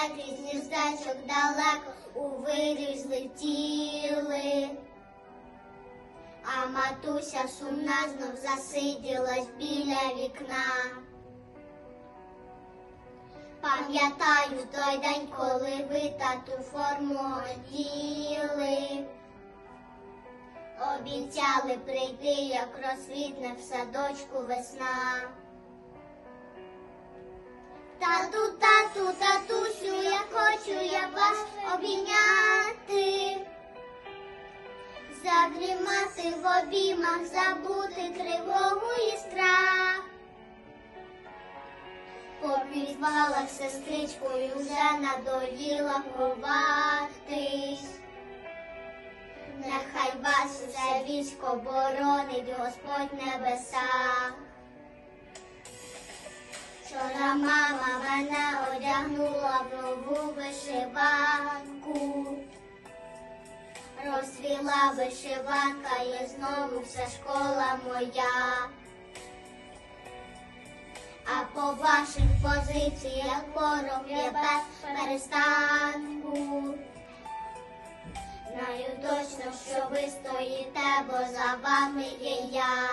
лелеки з гніздечок далеко у вирій злетіли. А матуся сумна знов засиділась біля вікна. Пам'ятаю той день, коли ви тату форму оділи. Обіцяли прийти, як розквітне в садочку весна. Тату, тату, татусю, я хочу я вас обійняти. Задрімати в обіймах, забути тривогу і страх. По підвалах сестричкою вже надоїла ховатись. Нехай вас усе військо боронить Господь небеса. Мама мене одягнула в нову вишиванку. Розсвіла вишиванка і знову вся школа моя. А по ваших позиціях ворог є без перестанку. Знаю точно, що ви стоїте, бо за вами є я.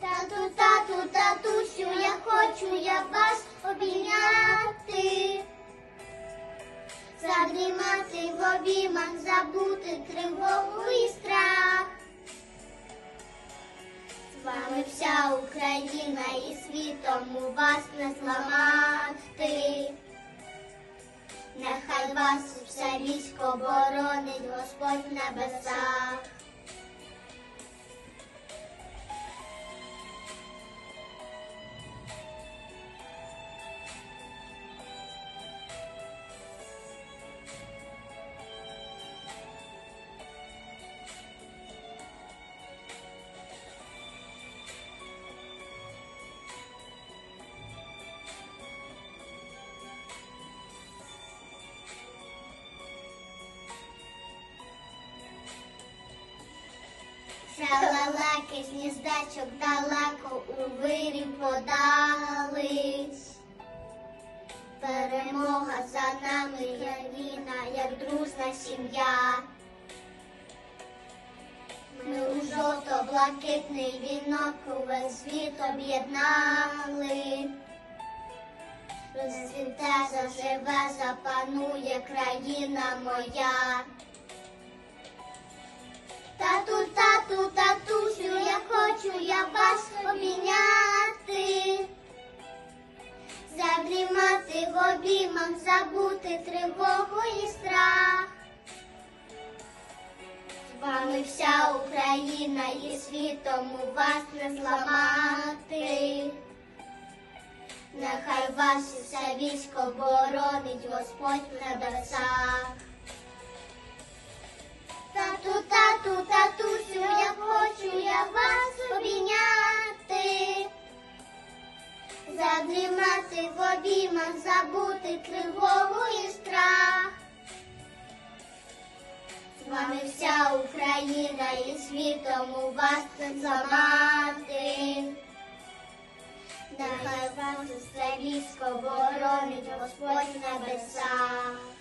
Тату, тату, татусю, я хочу я вас обійняти. Задрімати в обіймах, забути тривогу і страх. З вами вся Україна і світом у вас не зламати. Нехай вас все військо боронить Господь в Ще з далеко у вирі подались. Перемога за нами є війна, як дружна сім'я. Ми у жовто-блакитний вінок увесь світ об'єднали. Розцвіте, заживе, запанує країна моя. Тату, тату, татусю, я хочу я вас обійняти. Задрімати в обіймах, забути тривогу і страх. З вами вся Україна і світом у вас не зламати. Нехай вас все військо боронить Господь в небесах. Тату, тату, татусю, я хочу я вас обійняти. Задрімати в обіймах, забути тривогу і страх. З вами вся Україна і світом у вас не зламати. Нехай вас усе військо боронить Господь в небесах.